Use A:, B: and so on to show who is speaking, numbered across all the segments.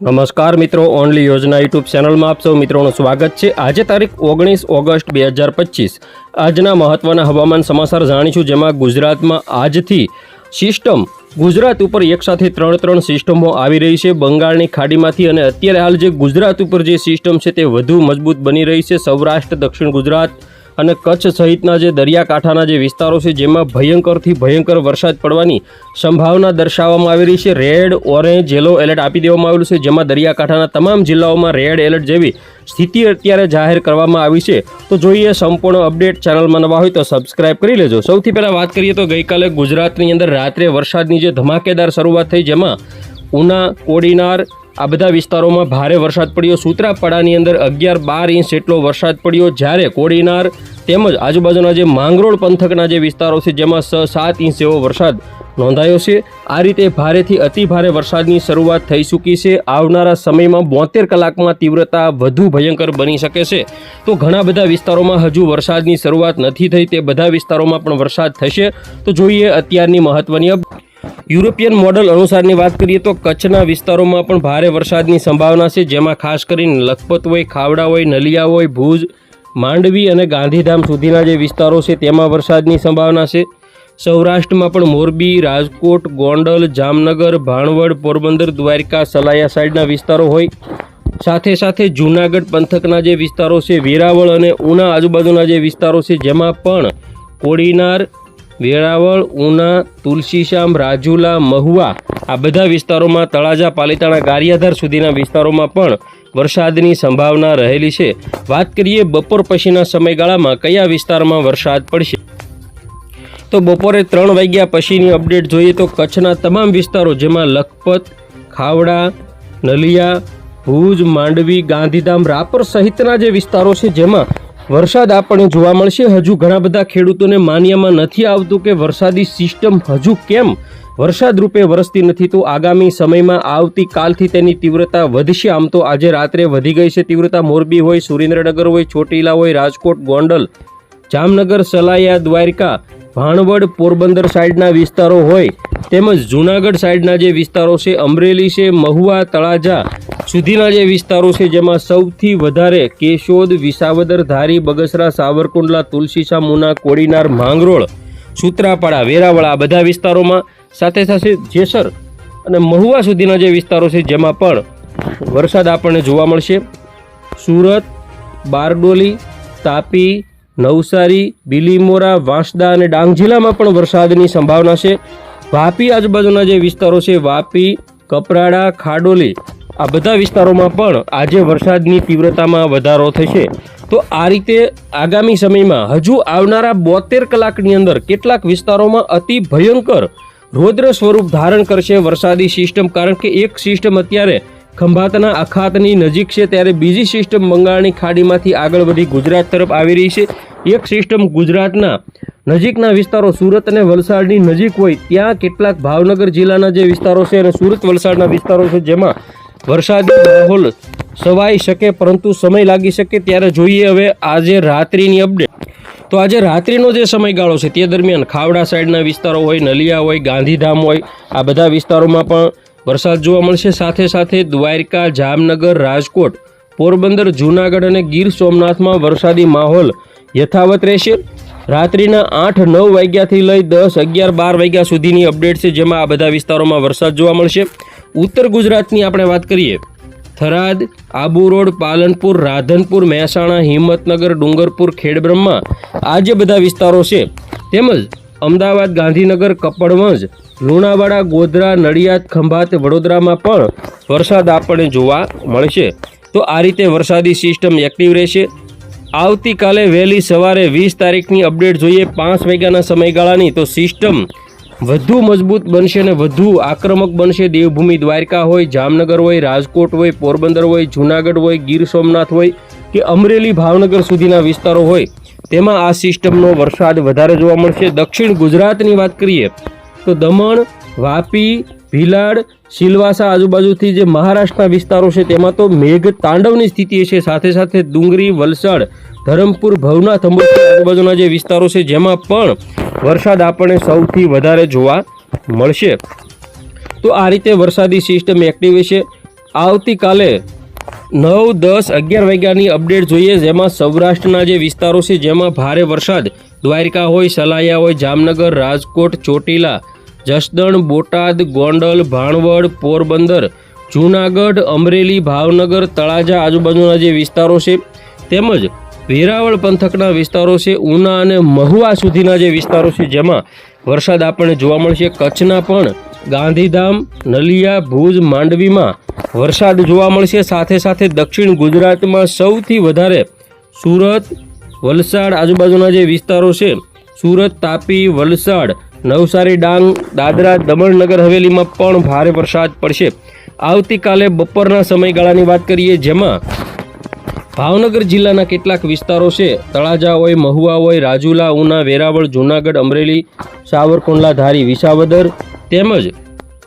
A: નમસ્કાર મિત્રો ઓનલી યોજના યુટ્યુબ ચેનલમાં આપ સૌ મિત્રોનું સ્વાગત છે. આજે તારીખ ઓગણીસ ઓગસ્ટ બે હજાર પચીસ. આજના મહત્વના હવામાન સમાચાર જાણીશું, જેમાં ગુજરાતમાં આજથી સિસ્ટમ ગુજરાત ઉપર એકસાથે ત્રણ ત્રણ સિસ્ટમો આવી રહી છે. બંગાળની ખાડીમાંથી અને અત્યારે હાલ જે ગુજરાત ઉપર જે સિસ્ટમ છે તે વધુ મજબૂત બની રહી છે. સૌરાષ્ટ્ર, દક્ષિણ ગુજરાત અને કચ્છ સહિતના જે દરિયાકાંઠાના જે વિસ્તારો છે, જેમાં ભયંકરથી ભયંકર વરસાદ પડવાની સંભાવના દર્શાવવામાં આવી રહી છે. રેડ ઓરેન્જ યલો એલર્ટ આપી દેવામાં આવેલું છે, જેમાં દરિયાકાંઠાના તમામ જિલ્લાઓમાં રેડ એલર્ટ જેવી સ્થિતિ અત્યારે જાહેર કરવામાં આવી છે. તો જોઈએ સંપૂર્ણ અપડેટ. ચેનલમાં નવા હોય તો સબસ્ક્રાઇબ કરી લેજો. સૌથી પહેલાં વાત કરીએ તો ગઈકાલે ગુજરાતની અંદર રાત્રે વરસાદની જે ધમાકેદાર શરૂઆત થઈ, જેમાં ઉના, કોડીનાર આ બધા વિસ્તારોમાં ભારે વરસાદ પડ્યો. સૂત્રાપાડાની અંદર અગિયાર બાર ઇંચ જેટલો વરસાદ પડ્યો. જ્યારે કોડીનાર તેમજ આજુબાજુના જે માંગરોળ પંથકના જે વિસ્તારો છે, જેમાં સ સાત ઇંચ જેવો વરસાદ નોંધાયો છે. આ રીતે ભારેથી અતિ ભારે વરસાદની શરૂઆત થઈ ચૂકી છે. આવનારા સમયમાં બોતેર કલાકમાં તીવ્રતા વધુ ભયંકર બની શકે છે. તો ઘણા બધા વિસ્તારોમાં હજુ વરસાદની શરૂઆત નથી થઈ, તે બધા વિસ્તારોમાં પણ વરસાદ થશે. તો જોઈએ અત્યારની મહત્વની યુરોપિયન મોડલ અનુસારની વાત કરીએ તો કચ્છના વિસ્તારોમાં પણ ભારે વરસાદની સંભાવના છે, જેમાં ખાસ કરીને લખપત હોય ખાવડા હોય નલિયા હોય ભુજ માંડવી અને ગાંધીધામ સુધીના જે વિસ્તારો છે, તેમાં વરસાદની સંભાવના છે. સૌરાષ્ટ્રમાં પણ મોરબી, રાજકોટ, ગોંડલ, જામનગર, ભાણવડ, પોરબંદર, દ્વારકા, સલાયા સાઈડના વિસ્તારો હોય. સાથે સાથે જૂનાગઢ પંથકના જે વિસ્તારો છે, વેરાવળ અને ઉના આજુબાજુના જે વિસ્તારો છે, જેમાં પણ કોડીનાર વેરાવળ ઉના તુલસીશ્યામ રાજુલા, મહુવા આ બધા વિસ્તારોમાં તળાજા, પાલીતાણા, ગારિયાધાર સુધીના વિસ્તારોમાં પણ વરસાદની સંભાવના રહેલી છે. વાત કરીએ બપોર પછીના સમયગાળામાં કયા વિસ્તારમાં વરસાદ પડશે? તો બપોરે ત્રણ વાગ્યા પછીની અપડેટ જોઈએ તો કચ્છના તમામ વિસ્તારો જેમાં લખપત, ખાવડા, નલિયા, ભુજ, માંડવી, ગાંધીધામ, રાપર સહિતના જે વિસ્તારો છે જેમાં વરસાદ આપણને જોવા મળશે. હજુ ઘણા બધા ખેડૂતોને માન્યામાં નથી આવતું કે વરસાદી સિસ્ટમ હજુ કેમ? વરસાદ રૂપે વરસતી નથી તો આગામી સમયમાં આવતીકાલથી તેની તીવ્રતા વધશે. આમ તો આજે રાત્રે વધી ગઈ છે તીવ્રતા. મોરબી હોય, સુરેન્દ્રનગર હોય, ચોટીલા હોય, રાજકોટ, ગોંડલ, જામનગર, સલાયા, દ્વારકા, ભાણવડ, પોરબંદર સાઈડના વિસ્તારો હોય, તેમજ જૂનાગઢ સાઈડના જે વિસ્તારો છે, અમરેલી છે, મહુવા, તળાજા સુધીના જે વિસ્તારો છે, જેમાં સૌથી વધારે કેશોદ, વિસાવદર, ધારી, બગસરા, સાવરકુંડલા તુલસીસા મુના, કોડીનાર, માંગરોળ, સુત્રાપાડા, વેરાવળ આ બધા વિસ્તારોમાં સાથે સાથે જેસર અને મહુવા સુધીના જે વિસ્તારો છે, જેમાં પણ વરસાદ આપણને જોવા મળશે. સુરત, બારડોલી, તાપી, નવસારી, બિલીમોરા, વાંસદા અને ડાંગ જિલ્લામાં પણ વરસાદની સંભાવના છે. વાપી આજુબાજુના જે વિસ્તારો છે, વાપી, કપરાડા, ખાડોલી આ બધા વિસ્તારોમાં પણ આજે વરસાદની તીવ્રતામાં વધારો થશે. તો આ રીતે આગામી સમયમાં હજુ આવનારા બોતેર કલાકની અંદર કેટલાક વિસ્તારોમાં અતિ ભયંકર રૌદ્ર સ્વરૂપ ધારણ કરશે વરસાદી સિસ્ટમ, કારણ કે એક સિસ્ટમ અત્યારે ખંભાતના અખાતની નજીક છે, ત્યારે બીજી સિસ્ટમ બંગાળની ખાડીમાંથી આગળ વધી ગુજરાત તરફ આવી રહી છે. એક સિસ્ટમ ગુજરાતના નજીકના વિસ્તારો સુરત અને વલસાડની નજીક હોય, ત્યાં કેટલાક ભાવનગર જિલ્લાના જે વિસ્તારો છે અને સુરત વલસાડના વિસ્તારો છે, જેમાં વરસાદી માહોલ સવાઈ શકે પરંતુ સમય લાગી શકે ત્યારે જોઈએ હવે આજે રાત્રિની અપડેટ તો આજે રાત્રિનો જે સમયગાળો છે તે દરમિયાન ખાવડા સાઈડના વિસ્તારો હોય, નલિયા હોય, ગાંધીધામ હોય, આ બધા વિસ્તારોમાં પણ વરસાદ જોવા મળશે. સાથે સાથે દ્વારકા, જામનગર, રાજકોટ, પોરબંદર, જૂનાગઢ અને ગીર સોમનાથમાં વરસાદી માહોલ યથાવત રહેશે. રાત્રિના આઠ નવ વાગ્યાથી લઈ દસ અગિયાર બાર વાગ્યા સુધીની અપડેટ છે, જેમાં આ બધા વિસ્તારોમાં વરસાદ જોવા મળશે. ઉત્તર ગુજરાતની આપણે વાત કરીએ, થરાદ, આબુ રોડ, પાલનપુર, રાધનપુર, મહેસાણા, હિંમતનગર, ડુંગરપુર, ખેડબ્રહ્મા, આ જે બધા વિસ્તારો છે, તેમજ અમદાવાદ, ગાંધીનગર, કપડવંજ, લુણાવાડા, ગોધરા, નડિયાદ, ખંભાત, વડોદરામાં પણ વરસાદ આપણને જોવા મળશે. તો આ રીતે વરસાદી સિસ્ટમ એક્ટિવ રહેશે. આવતીકાલે વહેલી સવારે વીસ તારીખની અપડેટ જોઈએ, પાંચ વાગ્યાના સમયગાળાની તો સિસ્ટમ વધુ મજબૂત બનશે અને વધુ આક્રમક બનશે દેવભૂમિ દ્વારકા હોય, જામનગર હોય, રાજકોટ હોય, પોરબંદર હોય, જૂનાગઢ હોય, ગીર સોમનાથ હોય કે અમરેલી, ભાવનગર સુધીના વિસ્તારો હોય, તેમાં આ સિસ્ટમનો વરસાદ વધારે જોવા મળશે. દક્ષિણ ગુજરાતની વાત કરીએ તો દમણ, વાપી, ભીલાડ સિલવાસા આજુબાજુથી જે મહારાષ્ટ્રના વિસ્તારો છે તેમાં તો મેઘ તાંડવની સ્થિતિ છે. સાથે સાથે ડુંગરી, વલસાડ, ધરમપુર, ભવનાથ અંબોજી આજુબાજુના જે વિસ્તારો છે, જેમાં પણ વરસાદ આપણને સૌથી વધારે જોવા મળશે. તો આ રીતે વરસાદી સિસ્ટમ એક્ટિવ છે. આવતીકાલે નવ દસ અગિયાર વાગ્યાની અપડેટ જોઈએ. જેમાં સૌરાષ્ટ્રના જે વિસ્તારો છે, જેમાં ભારે વરસાદ. દ્વારિકા હોય, સલાયા હોય, જામનગર, રાજકોટ, ચોટીલા, જસદણ, બોટાદ, ગોંડલ, ભાણવડ, પોરબંદર, જૂનાગઢ, અમરેલી, ભાવનગર, તળાજા આજુબાજુના જે વિસ્તારો છે, તેમજ વેરાવળ પંથકના વિસ્તારો છે, ઉના અને મહુવા સુધીના જે વિસ્તારો છે, જેમાં વરસાદ આપણને જોવા મળશે. કચ્છના પણ ગાંધીધામ, નલિયા, ભુજ, માંડવીમાં વરસાદ જોવા મળશે. સાથે સાથે દક્ષિણ ગુજરાતમાં સૌથી વધારે સુરત, વલસાડ આજુબાજુના જે વિસ્તારો છે, સુરત, તાપી, વલસાડ, નવસારી, ડાંગ, દાદરા, દમણનગર, હવેલીમાં પણ ભારે વરસાદ પડશે. આવતીકાલે બપોરના સમયગાળાની વાત કરીએ, જેમાં ભાવનગર જિલ્લાના કેટલાક વિસ્તારો છે. તળાજા હોય, મહુવા હોય, રાજુલા, ઉના, વેરાવળ, જૂનાગઢ, અમરેલી, સાવરકુંડલા, ધારી, વિસાવદર તેમજ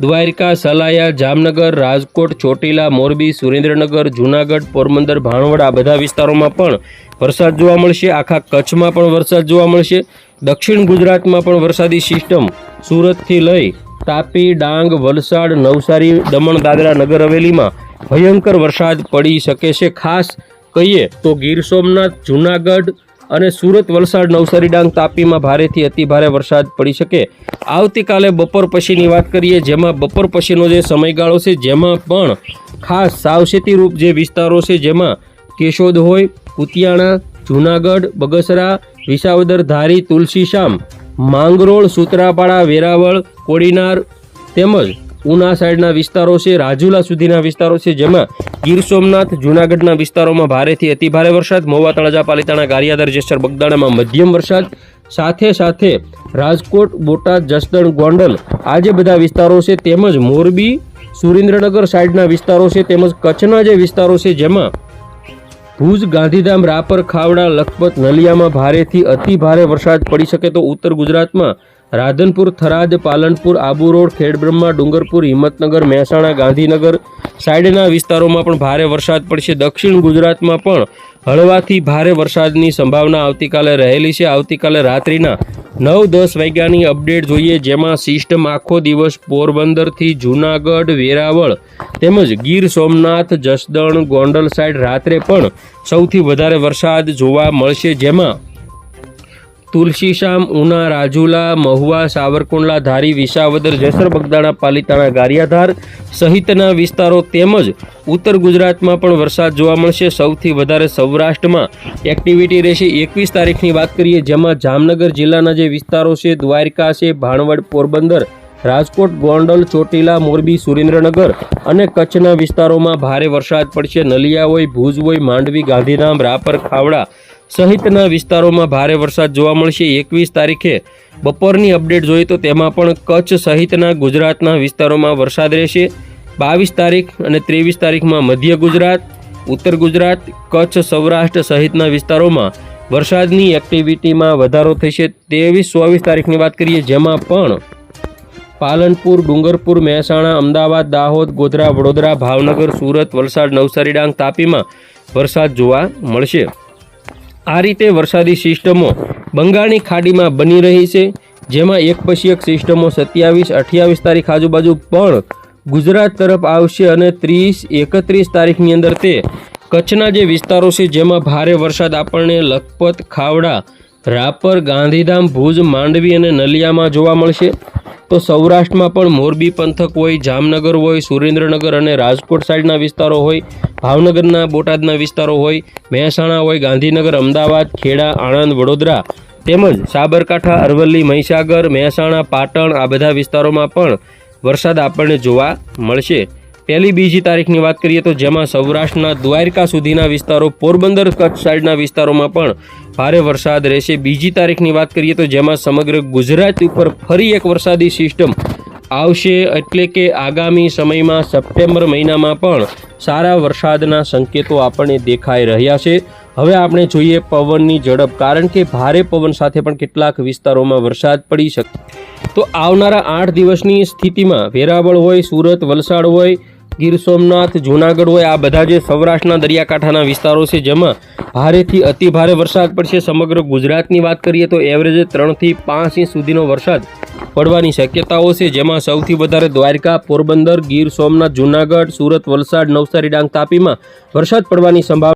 A: દ્વારકા, સલાયા, જામનગર, રાજકોટ, ચોટીલા, મોરબી, સુરેન્દ્રનગર, જૂનાગઢ, પોરબંદર, ભાણવડ આ બધા વિસ્તારોમાં પણ વરસાદ જોવા મળશે. આખા કચ્છમાં પણ વરસાદ જોવા મળશે. દક્ષિણ ગુજરાતમાં પણ વરસાદી સિસ્ટમ સુરતથી લઈ તાપી, ડાંગ, વલસાડ, નવસારી, દમણ, દાદરા નગર હવેલીમાં ભયંકર વરસાદ પડી શકે છે. ખાસ કહીએ તો ગીર સોમનાથ, જૂનાગઢ અને સુરત વલસાડ નવસારી ડાંગ તાપીમાં ભારેથી અતિ ભારે વરસાદ પડી શકે. આવતીકાલે બપોર પછીની વાત કરીએ, જેમાં બપોર પછીનો જે સમયગાળો છે, જેમાં પણ ખાસ સાવચેતીરૂપ જે વિસ્તારો છે, જેમાં કેશોદ હોય કુતિયાણા, જૂનાગઢ, બગસરા, વિસાવદર, ધારી તુલસીશામ માંગરોળ, સુત્રાપાડા, વેરાવળ, કોડીનાર તેમજ ઉના સાઈડના વિસ્તારો છે, રાજુલા સુધીના વિસ્તારો છે, જેમાં ગીર સોમનાથ, જૂનાગઢના વિસ્તારોમાં ભારેથી અતિ ભારે વરસાદ મોવા તળાજા, પાલિતાણા ગારિયાદર જેસર, બગદાણામાં મધ્યમ વરસાદ. સાથે સાથે રાજકોટ, બોટાદ, જસદણ, ગોંડલ આ જે બધા વિસ્તારો છે, તેમજ મોરબી, સુરેન્દ્રનગર સાઈડના વિસ્તારો છે, તેમજ કચ્છના જે વિસ્તારો છે, જેમાં ભુજ, ગાંધીધામ, રાપર, ખાવડા, લખપત, નલિયામાં ભારેથી અતિ ભારે વરસાદ પડી શકે તો ઉત્તર ગુજરાતમાં રાધનપુર, થરાદ, પાલનપુર, આબુ રોડ, ખેડબ્રહ્મા, ડુંગરપુર, હિંમતનગર, મહેસાણા, ગાંધીનગર સાઇડના વિસ્તારોમાં પણ ભારે વરસાદ પડશે. દક્ષિણ ગુજરાતમાં પણ હળવાથી ભારે વરસાદની સંભાવના આવતીકાલે રહેલી છે. આવતીકાલે રાત્રિના નવ દસ વાગ્યાની અપડેટ જોઈએ, જેમાં સિસ્ટમ આખો દિવસ પોરબંદરથી જૂનાગઢ, વેરાવળ તેમજ ગીર સોમનાથ, જસદણ, ગોંડલ સાઈડ રાત્રે પણ સૌથી વધારે વરસાદ જોવા મળશે, જેમાં તુલસીશામ ઉના, રાજુલા, મહુવા, સાવરકુંડલા, ધારી, વિસાવદર, જેસર, બગદાણા, પાલિતાણા, ગારિયાધાર સહિતના વિસ્તારો તેમજ ઉત્તર ગુજરાતમાં પણ વરસાદ જોવા મળશે. સૌથી વધારે સૌરાષ્ટ્રમાં એક્ટિવિટી રહેશે. એકવીસ તારીખની વાત કરીએ, જેમાં જામનગર જિલ્લાના જે વિસ્તારો છે, દ્વારકા છે, ભાણવડ, પોરબંદર, રાજકોટ, ગોંડલ, ચોટીલા, મોરબી, સુરેન્દ્રનગર અને કચ્છના વિસ્તારોમાં ભારે વરસાદ પડશે. નલિયા હોય, ભુજ હોય, માંડવી, ગાંધીધામ, રાપર, ખાવડા સહિતના વિસ્તારોમાં ભારે વરસાદ જોવા મળશે. એકવીસ તારીખે બપોરની અપડેટ જોઈએ તો તેમાં પણ કચ્છ સહિતના ગુજરાતના વિસ્તારોમાં વરસાદ રહેશે. બાવીસ તારીખ અને ત્રેવીસ તારીખમાં મધ્ય ગુજરાત, ઉત્તર ગુજરાત, કચ્છ, સૌરાષ્ટ્ર સહિતના વિસ્તારોમાં વરસાદની એક્ટિવિટીમાં વધારો થશે. ત્રેવીસ, ચોવીસ તારીખની વાત કરીએ જેમાં પણ પાલનપુર, ડુંગરપુર, મહેસાણા, અમદાવાદ, દાહોદ, ગોધરા, વડોદરા, ભાવનગર, સુરત, વલસાડ, નવસારી, ડાંગ તાપીમાં વરસાદ જોવા મળશે. આ રીતે વરસાદી સિસ્ટમો બંગાળની ખાડીમાં બની રહી છે, જેમાં એક પછી એક સિસ્ટમો સત્યાવીસ, અઠ્યાવીસ તારીખ આજુબાજુ પણ ગુજરાત તરફ આવશે અને ત્રીસ, એકત્રીસ તારીખની અંદર તે કચ્છના જે વિસ્તારો છે, જેમાં ભારે વરસાદ આપણને લખપત, ખાવડા, રાપર, ગાંધીધામ, ભુજ, માંડવી અને નલિયામાં જોવા મળશે. તો સૌરાષ્ટ્રમાં પણ મોરબી પંથક હોય, જામનગર હોય, સુરેન્દ્રનગર અને રાજકોટ સાઈડના વિસ્તારો હોય, ભાવનગરના, બોટાદના વિસ્તારો હોય, મહેસાણા હોય, ગાંધીનગર, અમદાવાદ, ખેડા, આણંદ, વડોદરા તેમજ સાબરકાંઠા, અરવલ્લી, મહીસાગર, મહેસાણા, પાટણ આ બધા વિસ્તારોમાં પણ વરસાદ આપણને જોવા મળશે. પહેલી બીજી તારીખની વાત કરીએ તો જેમાં સૌરાષ્ટ્રના દ્વારકા સુધીના વિસ્તારો, પોરબંદર કચ્છ સાઈડના વિસ્તારોમાં પણ ભારે વરસાદ રહેશે. બીજી તારીખની વાત કરીએ તો જેમાં સમગ્ર ગુજરાત ઉપર ફરી એક વરસાદી સિસ્ટમ આવશે એટલે કે આગામી સમયમાં સપ્ટેમ્બર મહિનામાં પણ સારા વરસાદના સંકેતો આપણને દેખાઈ રહ્યા છે. હવે આપણે જોઈએ પવનની ઝડપ, કારણ કે ભારે પવન સાથે પણ કેટલાક વિસ્તારોમાં વરસાદ પડી શકે, તો આવનારા આઠ દિવસની સ્થિતિમાં વેરાવળ હોય, સુરત, વલસાડ હોય ગીર સોમનાથ, જૂનાગઢ હોય, આ બધા જે સૌરાષ્ટ્રના દરિયાકાંઠાના વિસ્તારો છે, જેમાં ભારેથી અતિ ભારે વરસાદ પડશે. સમગ્ર ગુજરાતની વાત કરીએ તો એવરેજ ત્રણથી પાંચ ઇંચ સુધીનો વરસાદ પડવાની શક્યતાઓ છે, જેમાં સૌથી વધારે દ્વારકા, પોરબંદર, ગીર સોમનાથ, જૂનાગઢ, સુરત, વલસાડ, નવસારી, ડાંગ તાપીમાં વરસાદ પડવાની સંભાવના